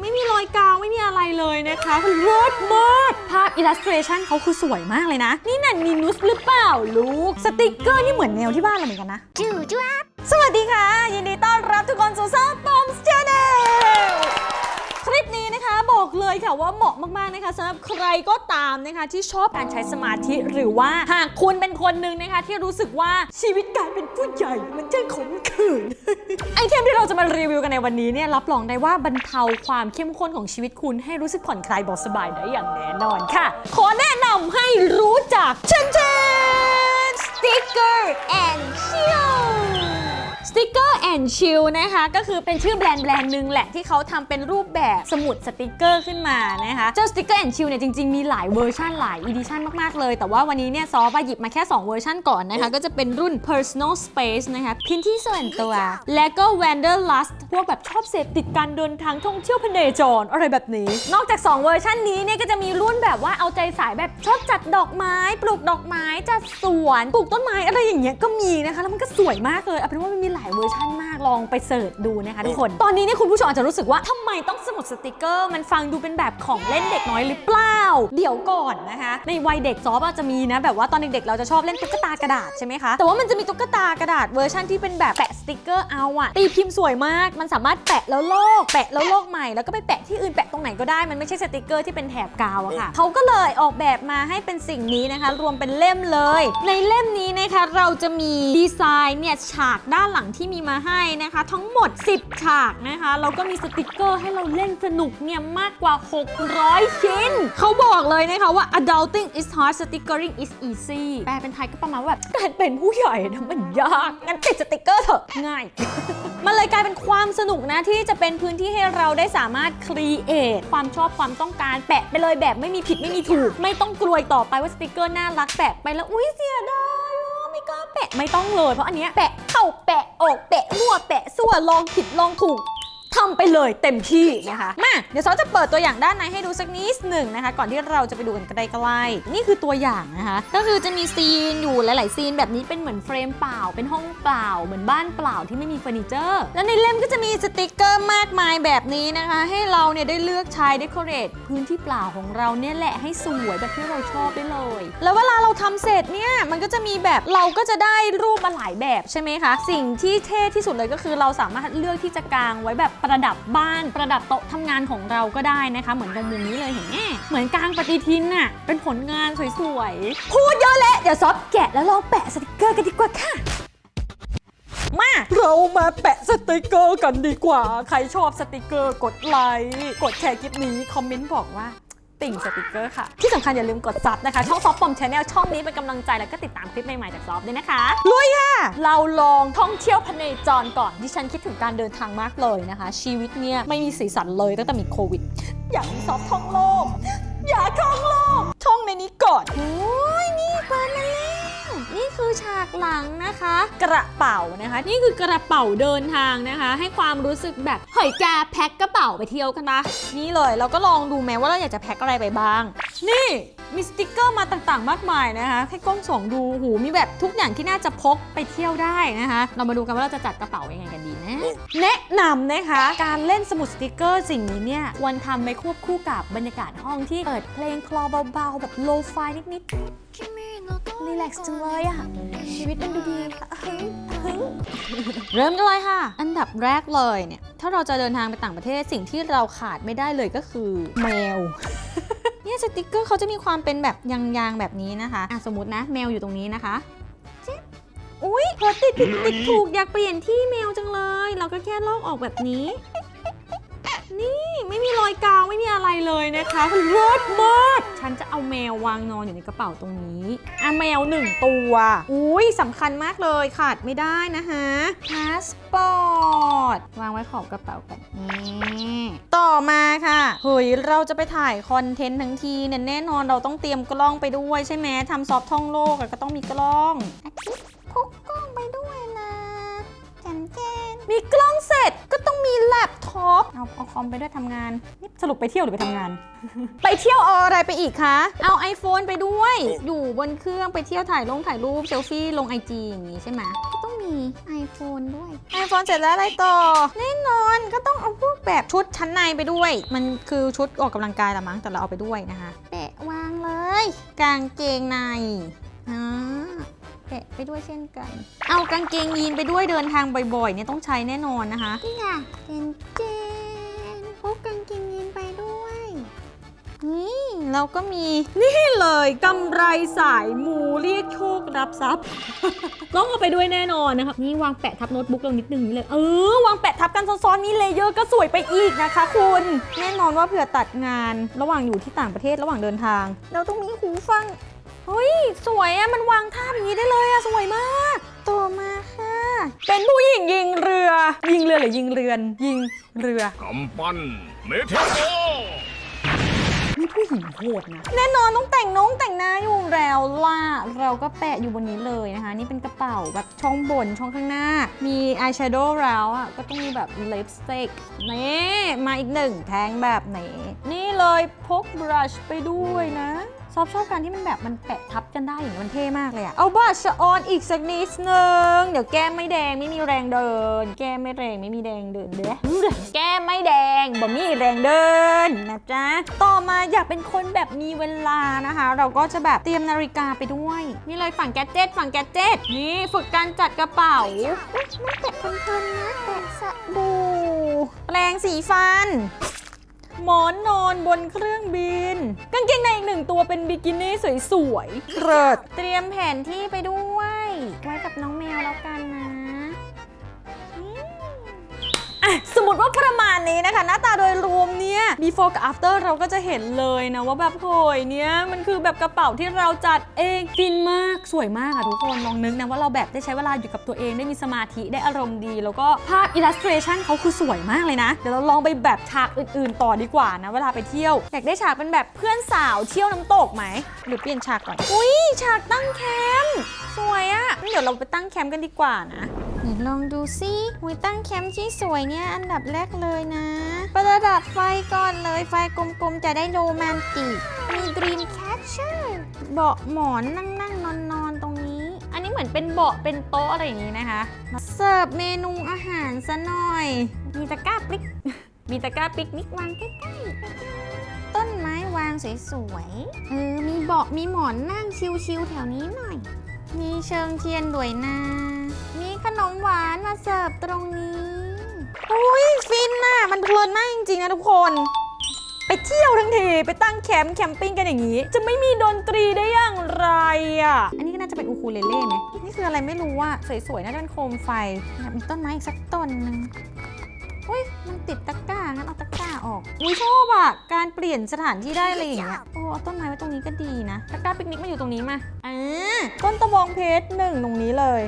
ไม่มีรอยกาวไม่มีอะไรเลยนะคะเลิศมากภาพอิลลัส r a ชันเขาคือสวยมากเลยนะ นี่น่ะนีนุสหรือเปล่าลูก สติกเกอร์นี่เหมือนแมวที่บ้านเราเหมือนกันนะจู่จ้าบสวัสดีค่ะ ยินดีต้อนรับทุกคนสู่ซ่าปอม ค่ะว่าเหมาะมากๆนะคะสำหรับใครก็ตามนะคะที่ชอบการใช้สมาธิหรือว่าหากคุณเป็นคนหนึ่งนะคะที่รู้สึกว่าชีวิตการเป็นผู้ใหญ่มันช่างขมขื่นไอเทมที่เราจะมารีวิวกันในวันนี้เนี่ยรับรองได้ว่าบรรเทาความเข้มข้นของชีวิตคุณให้รู้สึกผ่อนคลายเบาสบายได้อย่างแน่นอนค่ะ ขอแนะนำให้รู้จักเชนเชนสติ๊กเกอร์แอนด์ชิล ติกเกอร์แอนชิลนะคะ ก็คือเป็นชื่อแบรนด์แบรนด์หนึ่งแหละที่เขาทำเป็นรูปแบบสมุดสติกเกอร์ขึ้นมานะคะเจ้าสติกเกอร์แอนชิลเนี่ยจริง ๆ มีหลายเวอร์ชันหลายอีดิชันมาก ๆ เลย แต่ว่าวันนี้เนี่ยซอฟหยิบมาแค่ 2 เวอร์ชันก่อนนะคะ ก็จะเป็นรุ่น personal space นะคะพื้นที่ส่วนตัว และก็ wanderlust พวกแบบชอบเสพติดการเดินทางท่องเที่ยวพเนจรอะไรแบบนี้ นอกจาก 2 เวอร์ชันนี้เนี่ยก็จะมีรุ่นแบบว่าเอาใจสายแบบชอบจัดดอกไม้ ปลูกดอกไม้จัดสวนปลูกต้นไม้อะไรอย่างเงี้ยก็มีนะคะแล้วมันก็สวยมากเลยเอาเป็นว่ามันมีหลายเวอร์ชันมากลองไปเสิร์ชดูนะคะทุกคน ตอนนี้เนี่ยคุณผู้ชมอาจจะรู้สึกว่าทำไมต้องสมุดสติกเกอร์ มันฟังดูเป็นแบบของเล่นเด็กน้อยหรือเปล่า เดี๋ยวก่อนนะคะ ในวัยเด็กซอฟอาจจะมีนะ แบบว่าตอนเด็กๆเราจะชอบเล่นตุ๊กตากระดาษใช่ไหมคะ แต่ว่ามันจะมีตุ๊กตากระดาษเวอร์ชันที่เป็นแบบแปะสติกเกอร์เอาอะตีพิมพ์สวยมาก มันสามารถแปะแล้วโลก แปะแล้วโลกใหม่แล้วก็ไปแปะที่อื่นแปะตรงไหนก็ได้มันไม่ใช่สติกเกอร์ที่เป็นแถบกาวอะค่ะเขาก็เลยออกแบบมาให้เป็นสิ่งนี้นะคะ รวมเป็นเล่มเลย ในเล่มนี้นะคะเราจะมีดีไซน์เนี่ยฉากด้านหลังที่มีมาให้นะคะ ทั้งหมด 10 ฉากนะคะแล้วก็มีสติกเกอร์ให้เราเล่นสนุกเนี่ยมากกว่า 600 ชิ้น เขาบอกเลยนะคะว่า adulting is hard stickering is easy แปลเป็นไทยก็ประมาณว่าแบบการเป็นผู้ใหญ่นะมันยากงั้นติดสติกเกอร์เถอะง่าย มันเลยกลายเป็นความสนุกนะที่จะเป็นพื้นที่ให้เราได้สามารถครีเอทความชอบความต้องการแปะไปเลยแบบไม่มีผิดไม่มีถูก ไม่ต้องกลัวต่อไปว่าสติกเกอร์น่ารักแปะไปแล้วอุ้ยเสียดาย แปะไม่ต้องเลยเพราะอันเนี้ยแปะเข่าแปะออกแปะมั่วแปะสั่วลองผิดลองถูก ทำไปเลยเต็มที่นะคะมาเดี๋ยวซอจะเปิดตัวอย่างด้านในให้ดูสักนิดหนึ่งนะคะ ก่อนที่เราจะไปดูกันใกล้ๆนี่คือตัวอย่างนะคะ ก็คือจะมีซีนอยู่หลาย ๆ ซีนแบบนี้เป็นเหมือนเฟรมเปล่า เป็นห้องเปล่า เหมือนบ้านเปล่าที่ไม่มีเฟอร์นิเจอร์ แล้วในเล่มก็จะมีสติกเกอร์มากมายแบบนี้นะคะ ให้เราเนี่ยได้เลือกใช้เดคอเรทพื้นที่เปล่าของเราเนี่ยแหละให้สวยแบบที่เราชอบได้เลย แล้วเวลาเราทำเสร็จเนี่ยมันก็จะมีแบบเราก็จะได้รูปมาหลายแบบใช่ไหมคะ สิ่งที่เท่ที่สุดเลยก็คือเราสามารถเลือกที่จะกางไว้แบบประดับบ้านประดับโต๊ะทำงานของเราก็ได้นะคะ เหมือนตรงมุมนี้เลยเห็นไหมเหมือนกลางปฏิทินน่ะเป็นผลงานสวยๆพูดเยอะและเดี๋ยวซอฟแกะแล้วลองแปะสติกเกอร์กันดีกว่าค่ะมาเรามาแปะสติกเกอร์กันดีกว่า ใครชอบสติกเกอร์กดไลค์กดแชร์คลิปนี้คอมเมนต์บอกว่า ติ่งสติกเกอร์ค่ะ ที่สำคัญอย่าลืมกดซับนะคะ ช่องซอฟปอมชาแนลช่องนี้เป็นกำลังใจแล้วก็ติดตามคลิปใหม่ ๆ จากซอฟด้วยนะคะลุยค่ะ เราลองท่องเที่ยวพเนจรก่อน ดิฉันคิดถึงการเดินทางมากเลยนะคะ ชีวิตเนี่ยไม่มีสีสันเลยตั้งแต่มีโควิด อยากมีซอฟท่องโลก อยากท่องโลก ท่องในนี้ก่อนโอ้ยนี่เปิดมาแล้ว นี่คือฉากหลังนะคะ กระเป๋านะคะ นี่คือกระเป๋าเดินทางนะคะ ให้ความรู้สึกแบบเฮ้ยแกแพ็คกระเป๋าไปเที่ยวกันนะนี่เลยเราก็ลองดูแม้ว่าเราอยากจะแพ็คอะไรไปบ้าง นี่ มีสติกเกอร์มาต่างๆ มากมายนะคะให้กล้องส่องดูหูมีแบบทุกอย่างที่น่าจะพกไปเที่ยวได้นะคะ เรามาดูกันว่าเราจะจัดกระเป๋ายังไงกันดีนะ แนะนำนะคะ การเล่นสมุดสติกเกอร์สิ่งนี้เนี่ยควรทำไปควบคู่กับบรรยากาศห้องที่เปิดเพลงคลอเบาๆ แบบโลฟายนิดๆรีแลกซ์จังเลยอะชีวิตมันดูดีอะเฮ้ยเฮ้ยเริ่มกันเลยค่ะ อันดับแรกเลยเนี่ยถ้าเราจะเดินทางไปต่างประเทศสิ่งที่เราขาดไม่ได้เลยก็คือแมว เนี่ยสติกเกอร์เขาจะมีความเป็นแบบยางๆแบบนี้นะคะอะสมมตินะแมวอยู่ตรงนี้นะคะจิ๊บอุ๊ยพอติดผิดติดถูกอยากเปลี่ยนที่แมวจังเลย เราก็แค่ลอกออกแบบนี้ นี่ไม่มีรอยกาวไม่มีอะไรเลยนะคะเลิศมากฉันจะเอาแมววางนอนอยู่ในกระเป๋าตรงนี้อะแมวหนึ่งตัวอุ้ยสำคัญมากเลยขาดไม่ได้นะคะพาสปอร์ตวางไว้ขอบกระเป๋ากันนี่ต่อมาค่ะเฮ้ยเราจะไปถ่ายคอนเทนต์ทั้งทีเนี่ยแน่นอนเราต้องเตรียมกล้องไปด้วยใช่ไหมทำซอฟท่องโลกก็ต้องมีกล้องพกกล้องไปด้วย มีกล้องเสร็จก็ต้องมีแล็ปท็อปเอาเอาคอมไปด้วยทำงาน นี่สรุปไปเที่ยวหรือไปทำงาน ไปเที่ยวเอาอะไรไปอีกคะ เอา iPhone ไปด้วย อยู่บนเครื่องไปเที่ยวถ่ายลงถ่ายรูปเซลฟี่ลงไอจีอย่างนี้ใช่ไหมก็ต้องมี iPhone ด้วยไอโฟนเสร็จแล้วอะไรต่อ แน่นอนก็ต้องเอาพวกแบบชุดชั้นในไปด้วย มันคือชุดออกกำลังกายละมั้งแต่เราเอาไปด้วยนะคะแปะวางเลย กางเกงในอ่า แปะไปด้วยเช่นกัน เอากางเกงยีนไปด้วยเดินทางบ่อยๆเนี่ยต้องใช้แน่นอนนะคะ นี่ค่ะเป็นเจนพกกางเกงยีนไปด้วย นี่เราก็มีนี่เลยกำไรสายมูเรียกโชครับทรัพย์ ต้องเอาไปด้วยแน่นอนนะคะนี่วางแปะทับโน้ตบุ๊กลงนิดนึงนี่เลยเออวางแปะทับกันซ้อนๆนี่เลเยอร์ก็สวยไปอีกนะคะ คุณแน่นอนว่าเผื่อตัดงาน ระหว่างอยู่ที่ต่างประเทศระหว่างเดินทาง เราต้องมีหูฟัง เฮ้ย สวยอะมันวางท่าอย่างนี้ได้เลยอะสวยมากต่อมาค่ะ เป็นผู้หญิงยิงเรือ ยิงเรือหรือยิงเรือน ยิงเรือกำปั้นเมเทโอนี่ผู้หญิงโหดนะแน่นอนต้องแต่งน้องแต่งหน้าอยู่แล้วล่ะเราก็แปะอยู่บนนี้เลยนะคะ นี่เป็นกระเป๋าแบบช่องบนช่องข้างหน้า มีอายแชโดว์แล้วอะก็ต้องมีแบบลิปสติกนี่มาอีกหนึ่งแทงแบบนี้นี่เลยพกบรัชไปด้วยนะช อบชอบการที่มันแบบมันแปะทับกันได้อย่างนี้มันเท่มากเลยอะเอาบรัชออนอีกสักนิดนึง เดี๋ยวแก้มไม่แดงไม่มีแรงเดิน แก้มไม่แรงไม่มีแรงเดินเด้อแก้มไม่แดงบ่มีแรงเดินนะจ๊ะ ต่อมาอยากเป็นคนแบบมีเวลานะคะ เราก็จะแบบเตรียมนาฬิกาไปด้วย นี่เลยฝั่งแกดเจ็ตฝั่งแกดเจ็ตนี่ฝึกการจัดกระเป๋าไม่แปะเพลินๆนะแปะสบู่แปรงสีฟัน หมอนนอนบนเครื่องบิน กางเกงในอีกหนึ่งตัวเป็นบิกินี่สวยๆเลิศเตรียมแผนที่ไปด้วย ไว้กับน้องแมวแล้วกันนะ อะสมมติว่าประมาณนี้นะคะ หน้าตาโดยรวมเนี่ย before กับ after เราก็จะเห็นเลยนะว่าแบบโหยเนี่ยมันคือแบบกระเป๋าที่เราจัดเองฟินมากสวยมากอะทุกคนลองนึกนะว่าเราแบบได้ใช้เวลาอยู่กับตัวเองได้มีสมาธิได้อารมณ์ดี แล้วก็ภาพ illustration เขาคือสวยมากเลยนะ เดี๋ยวเราลองไปแบบฉากอื่น ๆ ต่อดีกว่านะเวลาไปเที่ยวอยากได้ฉากเป็นแบบเพื่อนสาวเที่ยวน้ำตกไหมหรือเปลี่ยนฉากก่อนอุ้ยฉากตั้งแคมป์สวยอะงั้นเดี๋ยวเราไปตั้งแคมป์กันดีกว่านะ นลองดูซิหุยตั้งแคมป์ที่สวยเนี่ยอันดับแรกเลยนะ ประดับไฟก่อนเลยไฟกลมๆ จะได้โรแมนติก มี Dream Catcher เบาะหมอนนั่งนั่งนอนนอนๆ ตรงนี้ อันนี้เหมือนเป็นเบาะเป็นโต๊ะอะไรอย่างนี้นะคะ เสิร์ฟเมนูอาหารซะหน่อย มีตะกร้าปิก มีตะกร้าปิกนิกวางใกล้ๆ ต้นไม้วางสวยๆ เออ มีเบาะมีหมอนนั่งชิวๆแถวนี้หน่อย มีเชิงเทียนด้วยนะ นมหวานมาเสิร์ฟตรงนี้อุ้ยฟินน่ะ มันเพลินมากจริงๆนะทุกคน ไปเที่ยวทั้งทีไปตั้งแคมป์แคมปิ้งกันอย่างนี้ จะไม่มีดนตรีได้อย่างไรอะ อันนี้ก็น่าจะเป็นอูคูเลเล่ไหมนี่คืออะไรไม่รู้อะสวยๆน่าจะเป็นโคมไฟมีต้นไม้อีกสักต้นนึงอุ้ยมันติดตะกร้างั้นเอาตะกร้าออกอุ้ยชอบอะ การเปลี่ยนสถานที่ได้อะไรอย่างเงี้ย โอ้เอาต้นไม้ไว้ตรงนี้ก็ดีนะ ตะกร้าปิกนิกมาอยู่ตรงนี้มาอ่าต้นตะบองเพชรหนึ่งตรงนี้เลย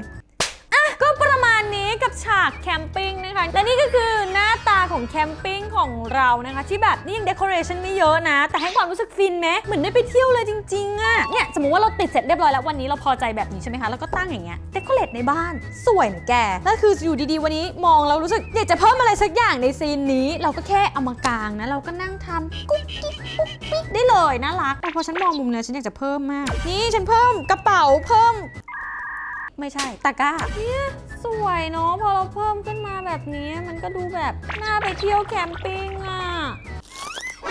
ประมาณนี้กับฉากแคมปิ้งนะคะ และนี่ก็คือหน้าตาของแคมปิ้งของเรานะคะ ที่แบบนี่ยังเดคอเรชันไม่เยอะนะ แต่ให้ความรู้สึกฟินไหมเหมือนได้ไปเที่ยวเลยจริงๆอะเนี่ยสมมติว่าเราติดเสร็จเรียบร้อยแล้ววันนี้เราพอใจแบบนี้ใช่ไหมคะแล้วก็ตั้งอย่างเงี้ยเดคอเรทในบ้านสวยนะแกแล้วคืออยู่ดีๆวันนี้มองแล้วรู้สึกอยากจะเพิ่มอะไรสักอย่างในซีนนี้ เราก็แค่เอามากางนะเราก็นั่งทำกุ๊กกิ๊กกุ๊กปิ๊กได้เลยน่ารักแต่พอฉันมองมุมเนี้ยฉันอยากจะเพิ่มมาก นี่ฉันเพิ่มกระเป๋าเพิ่ม ไม่ใช่ตะกร้าเนี่ย สวยเนาะพอเราเพิ่มขึ้นมาแบบนี้มันก็ดูแบบน่าไปเที่ยวแคมปิ้งอะ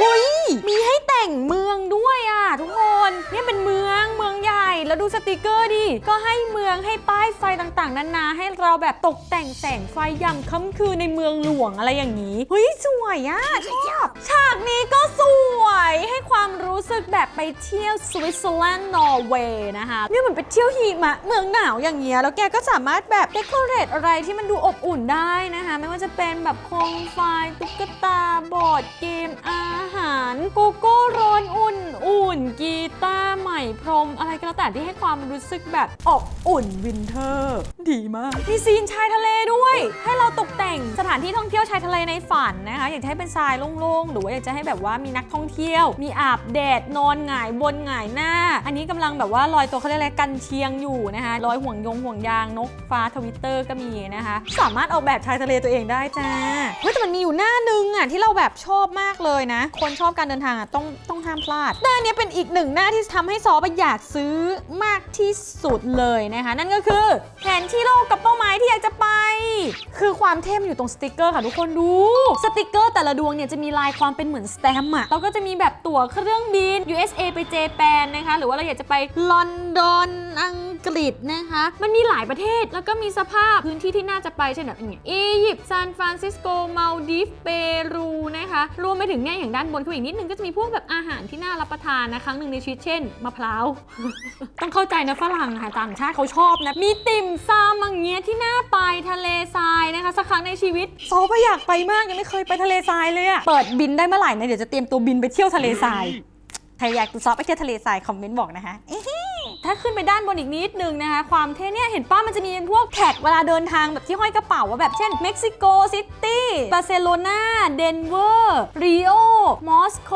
อุ้ยมีให้แต่งเมืองด้วยอะทุกคนนี่เป็นเมืองเมืองใหญ่แล้วดูสติกเกอร์ดิก็ให้เมืองให้ป้ายไฟต่างๆนานาให้เราแบบตกแต่งแสงไฟยามค่ำคืนในเมืองหลวงอะไรอย่างนี้เฮ้ยสวยอะชอบฉากนี้ก็สวยให้ความรูู้้สึกแบบไปเที่ยวสวิตเซอร์แลนด์นอร์เวย์นะคะเนี่ยเหมือนไปเที่ยวหิมะเมืองหนาวอย่างเงี้ยแล้วแกก็สามารถแบบเดคอเรทอะไรที่มันดูอบอุ่นได้นะคะ ไม่ว่าจะเป็นแบบโคมไฟตุ๊กตาบอร์ดเกมอาหารโกโก้ร้อนอุ่นอุ่นกีตาร์ใหม่พรม อะไรก็แล้วแต่ที่ให้ความรู้สึกแบบอบอุ่นวินเทอร์ ดีมากมีซีนชายทะเลด้วย ให้เราตกแต่งสถานที่ท่องเที่ยวชายทะเลในฝันนะคะ อยากจะให้เป็นทรายโล่งๆ หรือว่าอยากจะให้แบบว่ามีนักท่องเที่ยว มีอาบแดดนอนหงายบนหงายหน้า อันนี้กำลังแบบว่าลอยตัวเขาเรียกอะไรกันเชียงอยู่นะคะลอยห่วงยงห่วงยางนกฟ้าทวิตเตอร์ก็มีนะคะ สามารถออกแบบชายทะเลตัวเองได้จ้าเฮ้ยแต่มันมีอยู่หน้านึงอะที่เราแบบชอบมากเลยนะ คนชอบการเดินทางอะต้องต้องห้ามพลาดหน้าเนี้ยเป็นอีกหนึ่งหน้าที่ทำให้ซอฟอะอยากซื้อมากที่สุดเลยนะคะ นั่นก็คือแผนที่โลกกับเป้าหมายที่อยากจะไป คือความเท่มอยู่ตรงสติกเกอร์ค่ะทุกคนดูสติกเกอร์แต่ละดวงเนี่ยจะมีลายความเป็นเหมือนสแตมป์อะแล้วก็จะมีแบบตั๋วเครื่องบิน USA ไปเจแปนนะคะ หรือว่าเราอยากจะไปลอนดอนอังกฤษนะคะ มันมีหลายประเทศแล้วก็มีสภาพพื้นที่ที่น่าจะไปเช่นแบบอย่างอียิปต์ซานฟรานซิสโกมาลดีฟเปรูนะคะรวมไปถึงเนี่ยอย่างด้านบนขึ้นอีกนิดนึงก็จะมีพวกแบบอาหารที่น่ารับประทานนะครั้งหนึ่งในชีวิตเช่นมะพร้าวต้องเข้าใจนะฝรั่งค่ะต่างชาติเขาชอบนะมีติ่มซำอย่างเงี้ยที่น่าไปทะเลทรายนะคะ สักครั้งในชีวิตโซไปอยากไปมากยังไม่เคยไปทะเลทรายเลยอะเปิดบินได้เมื่อไหร่นะเดี๋ยวจะเตรียมตัวบินไปเที่ยวทะเลทราย ใครอยากสอบไปเที่ยวทะเลทรายคอมเมนต์บอกนะคะ ถ้าขึ้นไปด้านบนอีกนิดนึงนะคะ ความเท่เนี่ยเห็นป้ามันจะมีพวกแท็กเวลาเดินทางแบบที่ห้อยกระเป๋าว่าแบบเช่นเม็กซิโกซิตี้บาร์เซโลนาเดนเวอร์ริโอมอสโก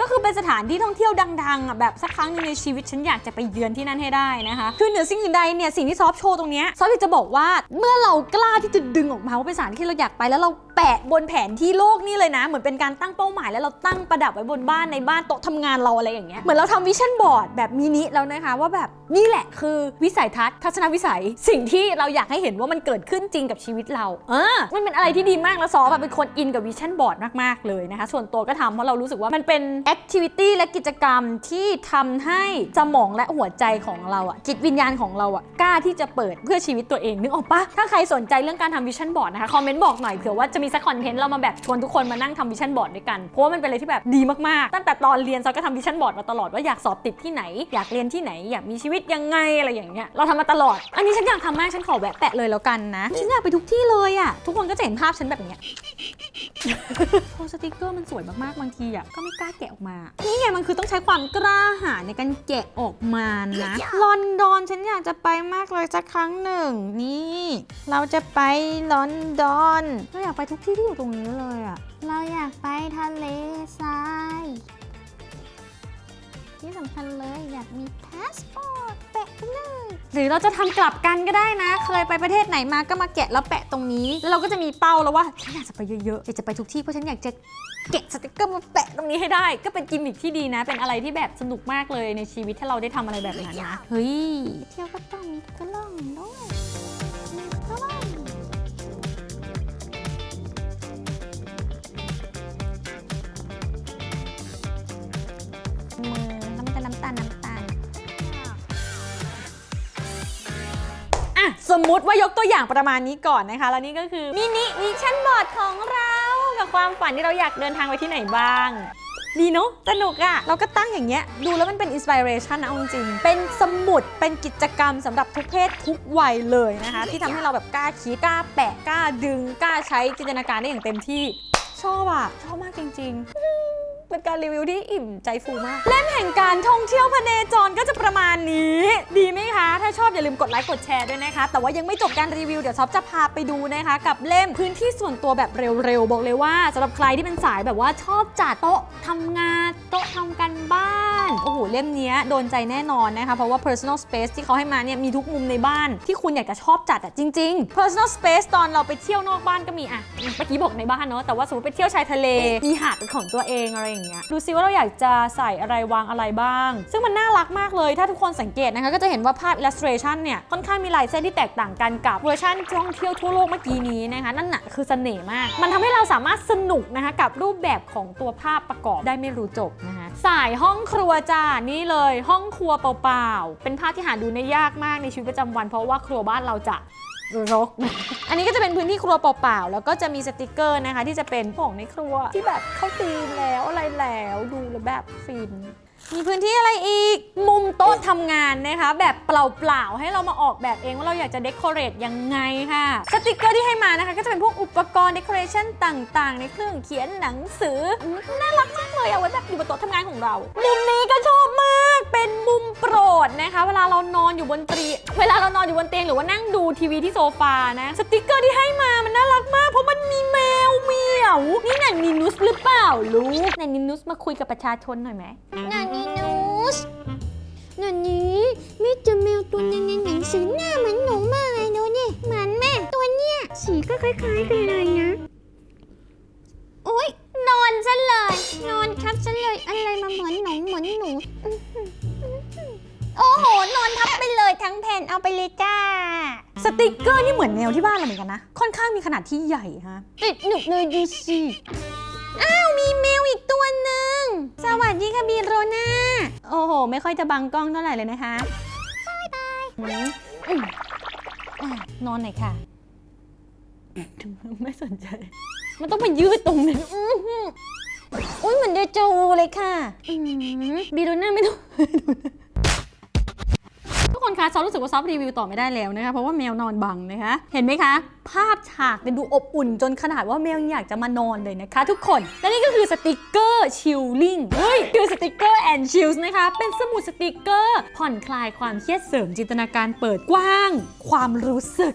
ก็คือเป็นสถานที่ท่องเที่ยวดังๆอะแบบสักครั้งหนึงในชีวิตฉันอยากจะไปเยือนที่นั่นให้ได้นะคะ คือเหนือสิ่งอื่นใดเนี่ยสิ่งที่ซอฟโชว์ตรงเนี้ยซอฟจะบอกว่าเมื่อเรากล้าที่จะดึงออกมาว่าเป็นสถานที่เราอยากไปแล้วเราแปะบนแผนที่โลกนี่เลยนะ เหมือนเป็นการตั้งเป้าหมายแล้วเราตั้งประดับไว้บนบ้านในบ้านโต๊ะทำงานเราอะไรอย่างเงี้ยเหมือนเราทำวิชั่นบอร์ดแบบมินิแล้วนะคะว่าแบบนี่แหละคือวิสัยทัศน์ทัศนวิสัย สิ่งที่เราอยากให้เห็นว่ามันเกิดขึ้นจริงกับชีวิตเรา เออ มันเป็นอะไรที่ดีมากแล้วซอฟอะเป็นคนอินกับวิชั่นบอร์ดมากๆเลยนะคะ ส่วนตัวก็ทำเพราะเรารู้สึกว่ามันเป็นแอคทิวิตี้และกิจกรรมที่ทำให้สมองและหัวใจของเราอะจิตวิญญาณของเราอะกล้าที่จะเปิดเพื่อชีวิตตัวเองนึกออกปะถ้าใครสนใจเรื่องการทำวิชั่นบอร์ดนะคะคอมเมนต์บอกหน่อยเผื่อว่าจะมีสักคอนเทนต์เรามาแบบชวนทุกคนมานั่งทำวิชั่นบอร์ดด้วยกันเพราะว่ามันเป็นอะไรที่แบบดีมากๆ ตั้งแต่ตอนเรียนซอก็ทำวิชั่นบอร์ดมาตลอดว่าอยากสอบติดที่ไหนอยากเรียนที่ไหนอยากมีชีวิตยังไงอะไรอย่างเงี้ยเราทำมาตลอด อันนี้ฉันอยากทำมากฉันขอแวะแปะเลยแล้วกันนะ ฉันอยากไปทุกที่เลยอะทุกคนก็จะเห็นภาพฉันแบบเนี้ย โพสติกเกอร์มันสวยมากๆ บางทีอะก็ไม่กล้าแกะออกมา นี่ไงมันคือต้องใช้ความกล้าหาญในการแกะออกมานะ ลอนดอนฉันอยากจะไปมากเลยสักครั้งหนึ่งนี่ เราจะไปลอนดอนเราอยากไปทุกที่ที่อยู่ตรงนี้เลยอะเราอยากไปทะเลทราย ที่สำคัญเลยอยากมีพาสปอร์ตแปะไปเลย หรือเราจะทำกลับกันก็ได้นะ เคยไปประเทศไหนมาก็มาแกะแล้วแปะตรงนี้ แล้วเราก็จะมีเป้าแล้วว่าฉันอยากจะไปเยอะๆอยากจะไปทุกที่เพราะฉันอยากจะเก็บสติกเกอร์มาแปะตรงนี้ให้ได้ ก็เป็นกิมมิคที่ดีนะ เป็นอะไรที่แบบสนุกมากเลยในชีวิตถ้าเราได้ทำอะไรแบบนั้นนะเฮ้ย เที่ยวก็ต้องมีกล้องด้วย มมุติว่ายกตัวอย่างประมาณนี้ก่อนนะคะ แล้วนี่ก็คือมินิวิชั่นบอร์ดของเรากับความฝันที่เราอยากเดินทางไปที่ไหนบ้างดีเนาะสนุกอะเราก็ตั้งอย่างเงี้ย ดูแล้วมันเป็นอินสปิเรชันนะเอาจริง เป็นสมุด เป็นกิจกรรมสำหรับทุกเพศทุกวัยเลยนะคะ ที่ทำให้เราแบบกล้าคิด กล้าแปะ กล้าดึง กล้าใช้จินตนาการได้อย่างเต็มที่ ชอบอะ่ะชอบมากจริง ๆ เป็นการรีวิวที่อิ่มใจฟูมาก เล่มแห่งการท่องเที่ยวพเนจรก็จะประมาณนี้ ดีไหมคะ ถ้าชอบอย่าลืมกดไลค์กดแชร์ด้วยนะคะ แต่ว่ายังไม่จบการรีวิวเดี๋ยวซอฟจะพาไปดูนะคะ กับเล่มพื้นที่ส่วนตัวแบบเร็วๆบอกเลยว่าสำหรับใครที่เป็นสายแบบว่าชอบจัดโต๊ะทำงานโต๊ะทำกันบ้าน โอ้โหเล่มนี้โดนใจแน่นอนนะคะ เพราะว่า personal space ที่เขาให้มาเนี่ยมีทุกมุมในบ้านที่คุณอยากจะชอบจัดอะจริง ๆ personal space ตอนเราไปเที่ยวนอกบ้านก็มีอะเมื่อกี้บอกในบ้านเนาะแต่ว่าสมมติไปเที่ยวชายทะเลมีหาดเป็นของตัวเองอะไรอย่างเงี้ยดูซิว่าเราอยากจะใส่อะไรวางอะไรบ้าง ซึ่งมันน่ารักมากเลยถ้าทุกคนสังเกตนะคะก็จะเห็นว่าภาพ illustration เนี่ยค่อนข้างมีลายเส้นที่แตกต่างกันกับเวอร์ชันท่องเที่ยวทั่วโลกเมื่อกี้นี้นะคะนั่นน่ะคือเสน่ห์มาก มันทำให้เราสามารถสนุกนะคะกับรูปแบบของตัวภาพประกอบได้ไม่รู้จบนะคะ สายห้องครัวจ้านี่เลยห้องครัวเปล่าๆ เป็นภาพที่หาดูได้ยากมากในชีวิตประจำวัน เพราะว่าครัวบ้านเราจะรก อันนี้ก็จะเป็นพื้นที่ครัวเปล่าๆ แล้วก็จะมีสติกเกอร์นะคะ ที่จะเป็นของในครัวที่แบบเข้าตีมแล้วอะไรแล้วดูแล้วแบบฟิน มีพื้นที่อะไรอีก ทำงานนะคะแบบเปล่าๆให้เรามาออกแบบเองว่าเราอยากจะเดคอเรทยังไงค่ะสติกเกอร์ที่ให้มานะคะก็จะเป็นพวกอุปกรณ์เดคอเรชันต่างๆ ในเครื่องเขียนหนังสือน่ารักมากเลยเอาไว้แบบอยู่บนโต๊ะทำงานของเรา มุมนี้ก็ชอบมาก เป็นมุมโปรดนะคะ เวลาเรานอนอยู่บนเตียงเวลาเรานอนอยู่บนเตียงหรือว่านั่งดูทีวีที่โซฟานะสติกเกอร์ที่ให้มามันน่ารักมากเพราะมันมีแมวเหมียวนี่ไหนนินุสหรือเปล่าลูกไหนนินุสมาคุยกับประชาชนหน่อยไหมนานีนู คล้ายๆกันเลยนะอุ้ยนอนฉันเลย นอนทับฉันเลยอะไรมาเหมือนหนูเหมือนหนูโอ้โห นอนทับไปเลยทั้งแผ่นเอาไปเลยจ้า สติกเกอร์นี่เหมือนแมวที่บ้านเราเหมือนกันนะ ค่อนข้างมีขนาดที่ใหญ่ฮะ ติดหนุบเลยดูสิอ้าวมีแมวอีกตัวหนึ่งสวัสดีค่ะบีโรนาโอ้โห ไม่ค่อยจะบังกล้องเท่าไหร่เลยนะคะบายบายนอนหน่อยค่ะ ไม่สนใจ มันต้องไปยืดตรงนี้อื้อหืออุ้ยเหมือนเดจูเลยค่ะอื้อหือบีโรน่าไม่ต้องทุกคนคะซอฟรู้สึกว่าซอฟรีวิวต่อไม่ได้แล้วนะคะ เพราะว่าแมวนอนบังนะคะ เห็นไหมคะ ภาพฉากเนี่ยดูอบอุ่นจนขนาดว่าแมวยังอยากจะมานอนเลยนะคะ ทุกคน และนี่ก็คือสติกเกอร์ชิลลิ่งเฮ้ย คือสติกเกอร์แอนชิลส์นะคะ เป็นสมุดสติกเกอร์ ผ่อนคลายความเครียดเสริมจินตนาการเปิดกว้าง ความรู้สึก